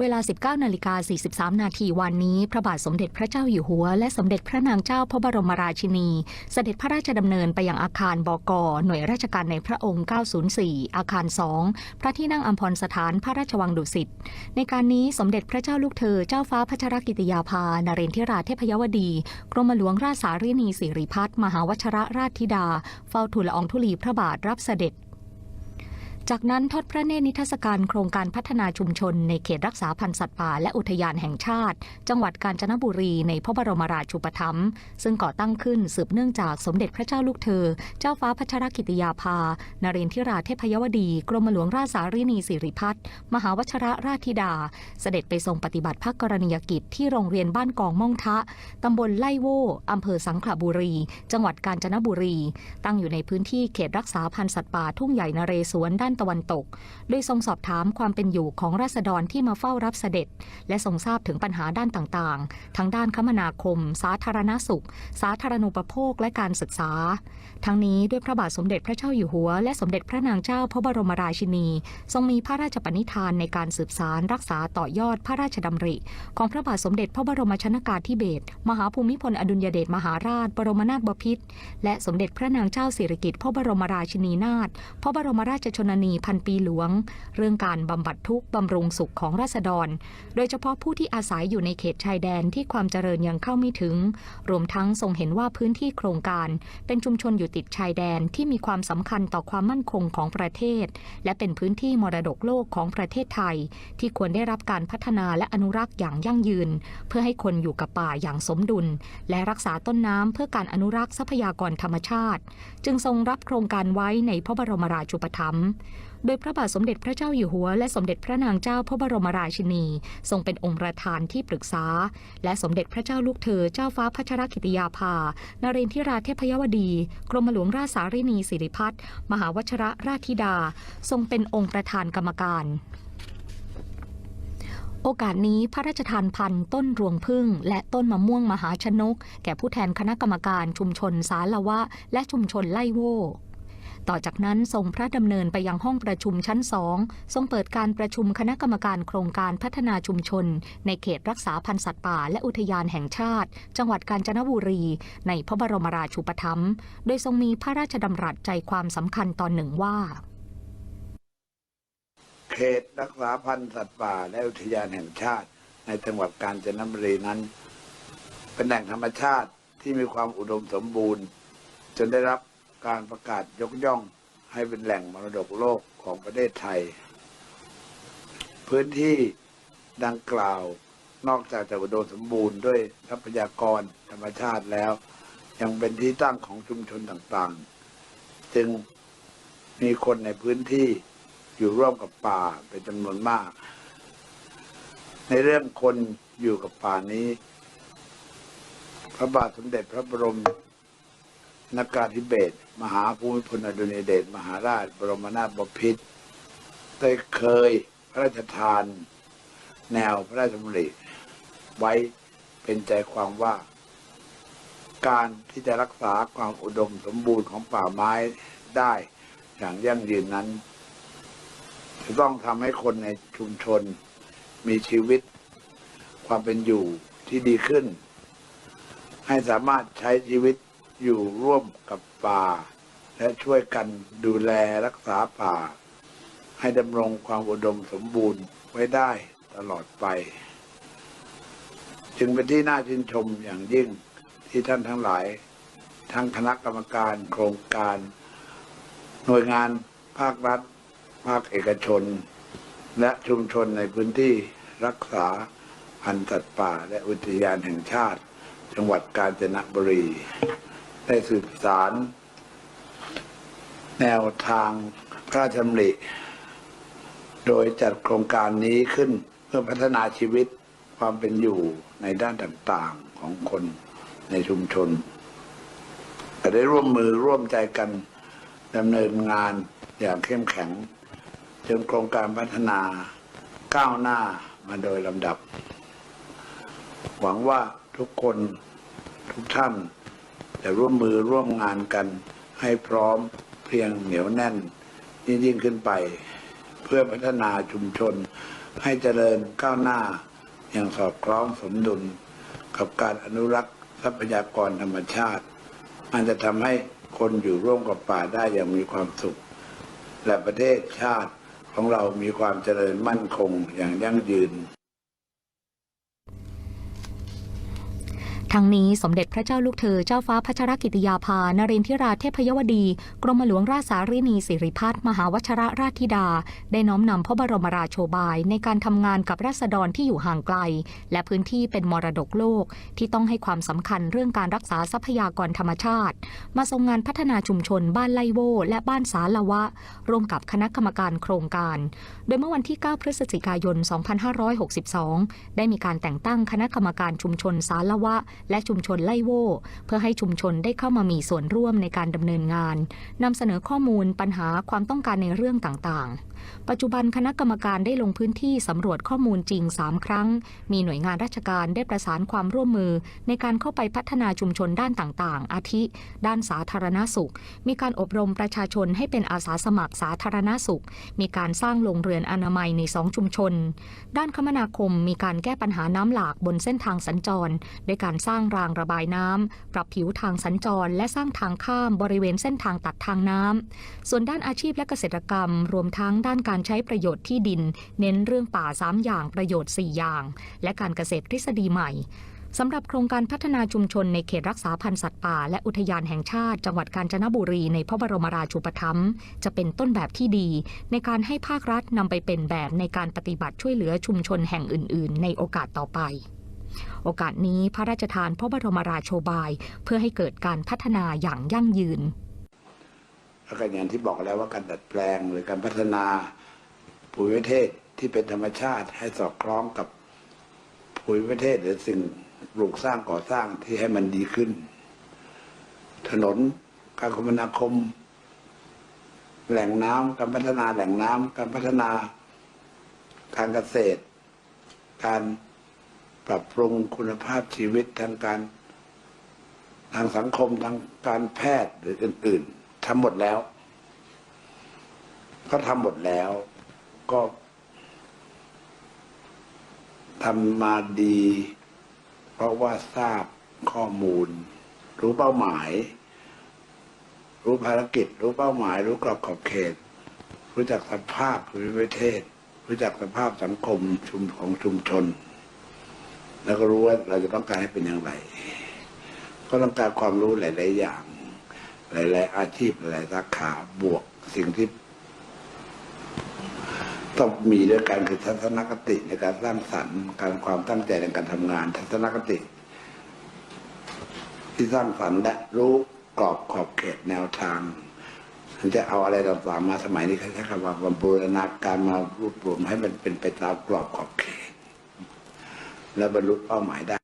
เวลา 19นาฬิกา43 นาทีวันนี้ พระบาทสมเด็จพระเจ้าอยู่หัว และสมเด็จพระนางเจ้าพระบรมราชินี เสด็จพระราชดำเนินไปยังอาคารบก หน่วยราชการในพระองค์ 904 อาคาร 2 พระที่นั่งอัมพรสถานพระราชวังดุสิต ในการนี้สมเด็จพระเจ้าลูกเธอ เจ้าฟ้าพัชรกิติยาภานเรนทิราเทพยวดี กรมหลวงราชสารินีสิริพัฒน์มหาวชรราชธิดา เฝ้าทูลละอองธุลีพระบาทรับเสด็จ จากนั้นทอดพระเนตรนิทรรศการโครงการพัฒนาชุมชน ในเขตรักษาพันธุ์สัตว์ป่าและอุทยานแห่งชาติ จังหวัดกาญจนบุรีในพระบรมราชูปถัมภ์ซึ่งก่อตั้งขึ้นสืบเนื่องจากสมเด็จพระเจ้าลูกเธอ เจ้าฟ้าพัชรกิติยาภา นเรนทิราเทพยวดี กรมหลวงราชสารินีสิริพัฒน์มหาวชรราชธิดา เสด็จไปทรงปฏิบัติพระกรณียกิจที่โรงเรียนบ้านกองม่องทะตำบลไล่โว่อำเภอสังขละบุรี จังหวัดกาญจนบุรี ตั้งอยู่ในพื้นที่เขตรักษาพันธุ์สัตว์ป่าทุ่งใหญ่นเรศวรด้านตะวันตก โดยทรงสอบถามความเป็นอยู่ของราษฎรที่มาเฝ้ารับเสด็จ และทรงทราบถึงปัญหาด้านต่างๆ ทั้งด้านคมนาคม สาธารณสุข สาธารณูปโภคและการศึกษา ทั้งนี้ด้วยพระบาทสมเด็จพระเจ้าอยู่หัว และสมเด็จพระนางเจ้าพระบรมราชินี ทรงมีพระราชปณิธานในการสืบสารรักษาต่อยอดพระราชดำริ ของพระบาทสมเด็จพระบรมชนากาธิเบศรมหาภูมิพลอดุลยเดชมหาราช บรมนาถบพิตรและสมเด็จพระนางเจ้าสิริกิติ์พระบรมราชินีนาถพระบรมราชชนนีพันปีหลวง เรื่องการบำบัดทุกข์บำรุงสุขของราษฎร โดยเฉพาะผู้ที่อาศัยอยู่ในเขตชายแดนที่ความเจริญยังเข้าไม่ถึง รวมทั้งทรงเห็นว่าพื้นที่โครงการ เป็นชุมชนอยู่ติดชายแดนที่มีความสำคัญต่อความมั่นคงของประเทศ และเป็นพื้นที่มรดกโลกของประเทศไทย ที่ควรได้รับการพัฒนาและอนุรักษ์อย่างยั่งยืน เพื่อให้คนอยู่กับป่าอย่างสมดุล และรักษาต้นน้ำเพื่อการอนุรักษ์ทรัพยากรธรรมชาติ จึงทรงรับโครงการไว้ในพระบรมราชูปถัมภ์ โดยพระบาทสมเด็จพระเจ้าอยู่หัว และสมเด็จพระนางเจ้าพระบรมราชินี ทรงเป็นองค์ประธานที่ปรึกษา และสมเด็จพระเจ้าลูกเธอเจ้าฟ้าพัชรกิติยาภา นเรนทิราเทพยวดี กรมหลวงราชสารินีสิริพัฒน์มหาวชรราชธิดา ทรงเป็นองค์ประธานกรรมการโอกาสนี้พระราชทานพันธุ์ต้นรวงพึ่ง และต้นมะม่วงมหาชนก แก่ผู้แทนคณะกรรมการชุมชนสาละวะ และชุมชนไล่โว ต่อจากนั้นทรงพระดำเนินไปยังห้องประชุมชั้นสองทรงเปิดการประชุมคณะกรรมการโครงการพัฒนาชุมชน ในเขตรักษาพันธุ์สัตว์ป่า และอุทยานแห่งชาติ จังหวัดกาญจนบุรี ในพระบรมราชูปถัมภ์โดยทรงมีพระราชดำรัสใจความสำคัญตอนหนึ่งว่า เขตรักษาพันธุ์สัตว์ป่า และอุทยานแห่งชาติ ในจังหวัดกาญจนบุรีนั้น เป็นแหล่งธรรมชาติที่มีความอุดมสมบูรณ์ จนได้รับ การประกาศยกย่องให้เป็นแหล่งมรดกโลกของประเทศไทย พื้นที่ดังกล่าวนอกจากจะอุดมสมบูรณ์ด้วยทรัพยากรธรรมชาติแล้ว ยังเป็นที่ตั้งของชุมชนต่างๆ จึงมีคนในพื้นที่อยู่ร่วมกับป่าเป็นจำนวนมาก ในเรื่องคนอยู่กับป่านี้ พระบาทสมเด็จพระบรม นากาธิเบศรมหาภูมิพลอดุลยเดชมหาราช บรมนาถบพิตรได้เคยพระราชทาน แนวพระราชดำริไว้เป็นใจความว่า การที่จะรักษาความอุดมสมบูรณ์ของป่าไม้ได้อย่างยั่งยืนนั้น จะต้องทำให้คนในชุมชนมีชีวิต ความเป็นอยู่ที่ดีขึ้น ให้สามารถใช้ชีวิต อยู่ร่วมกับป่า และช่วยกันดูแลรักษาป่า ให้ดำรงความอุดมสมบูรณ์ไว้ได้ตลอดไป จึงเป็นที่น่าชื่นชมอย่างยิ่งที่ท่านทั้งหลาย ทั้งคณะกรรมการโครงการ หน่วยงานภาครัฐ ภาคเอกชน และชุมชนในพื้นที่รักษาพันธุ์สัตว์ป่า และอุทยานแห่งชาติ จังหวัดกาญจนบุรี ได้สืบสาร แนวทางพระราชดำริ โดยจัดโครงการนี้ขึ้นเพื่อพัฒนาชีวิตความเป็นอยู่ในด้านต่างๆของคนในชุมชนแต่ได้ร่วมมือร่วมใจกันดำเนินงานอย่างเข้มแข็ง จนโครงการพัฒนาก้าวหน้ามาโดยลำดับ หวังว่าทุกคนทุกท่าน จะร่วมมือร่วมงานกันให้พร้อมเพียงเหนียวแน่นยิ่งยิ่งขึ้นไป เพื่อพัฒนาชุมชน ให้เจริญก้าวหน้า อย่างสอดคล้องสมดุล กับการอนุรักษ์ทรัพยากรธรรมชาติมันจะทำให้คนอยู่ร่วมกับป่าได้อย่างมีความสุข และประเทศชาติของเรามีความเจริญมั่นคงอย่างยั่งยืน ทั้งนี้สมเด็จพระเจ้าลูกเธอเจ้าฟ้าพัชรกิติยาภานรินทิราเทพยวดี กรมหลวงราชสารินีสิริพัฒน์มหาวชรราชธิดา ได้น้อมนำพระบรมราโชบายในการทำงานกับราษฎรที่อยู่ห่างไกล และพื้นที่เป็นมรดกโลก ที่ต้องให้ความสำคัญเรื่องการรักษาทรัพยากรธรรมชาติ มาทรงงานพัฒนาชุมชนบ้านไลโว และบ้านสาละวะ ร่วมกับคณะกรรมการโครงการ โดยเมื่อวันที่ 9 พฤศจิกายน 2562 ได้มีการแต่งตั้งคณะกรรมการชุมชนสาละวะและชุมชนไล่โวเพื่อให้ชุมชนได้เข้ามามีส่วนร่วมในการดำเนินงานนำเสนอข้อมูลปัญหาความต้องการในเรื่องต่างๆ ปัจจุบันคณะกรรมการได้ลงพื้นที่สำรวจข้อมูลจริง 3 ครั้ง มีหน่วยงานราชการได้ประสานความร่วมมือ ในการเข้าไปพัฒนาชุมชนด้านต่างๆ อาทิ ด้านสาธารณสุข มีการอบรมประชาชนให้เป็นอาสาสมัครสาธารณสุข มีการสร้างโรงเรือนอนามัยในสองชุมชน ด้านคมนาคมมีการแก้ปัญหาน้ำหลากบนเส้นทางสัญจร ด้วยการสร้างร้างระบายน้ำ ปรับผิวทางสัญจร และสร้างทางข้ามบริเวณเส้นทางตัดทางน้ำ ส่วนด้านอาชีพและเกษตรกรรม รวมทั้งด้านการใช้ประโยชน์ที่ดิน เน้นเรื่องป่า 3 อย่างประโยชน์ 4 อย่าง และการเกษตรทฤษฎีใหม่สำหรับโครงการพัฒนาชุมชนในเขตรักษาพันธุ์สัตว์ป่า และอุทยานแห่งชาติ จังหวัดกาญจนบุรีในพระบรมราชูปถัมภ์จะเป็นต้นแบบที่ดี ในการให้ภาครัฐนำไปเป็นแบบในการปฏิบัติช่วยเหลือชุมชนแห่งอื่น ๆ ในโอกาสต่อไป โอกาสนี้พระราชทานพระบรมราโชบาย เพื่อให้เกิดการพัฒนาอย่างยั่งยืนแล้วก็อย่างที่บอกแล้วว่าการดัดแปลงหรือการพัฒนาภูมิประเทศที่เป็นธรรมชาติให้สอดคล้องกับภูมิประเทศหรือสิ่งปลูกสร้างก่อสร้างที่ให้มันดีขึ้น ถนนการคมนาคม แหล่งน้ำการพัฒนาแหล่งน้ำการพัฒนาการเกษตร การ ปรับปรุงคุณภาพชีวิตทางการ ทางสังคมทางการแพทย์หรืออื่น ๆทำหมดแล้ว ก็ทำหมดแล้ว ก็ทำมาดี เพราะว่าทราบข้อมูล รู้เป้าหมาย รู้ภารกิจ รู้เป้าหมาย รู้กรอบขอบเขต รู้จักสภาพภูมิประเทศ รู้จักสภาพสังคมชุมของชุมชน แล้วก็รู้ว่าเราจะต้องการให้เป็นอย่างไร ก็ต้องการความรู้หลาย ๆ อย่าง หลาย ๆ อาชีพหลายสาขาบวกสิ่งที่ต้องมีด้วยกันคือทัศนคติในการสร้างสรรค์ การความตั้งใจในการทำงาน ทัศนคติ ที่สร้างสรรค์และรู้กรอบขอบเขตแนวทางถึงจะเอาอะไรต่างๆมาสมัยนี้เขาใช้คำว่าบูรณาการมารวบรวมให้มันเป็นไปตามกรอบขอบเขต และบรรลุเป้าหมายได้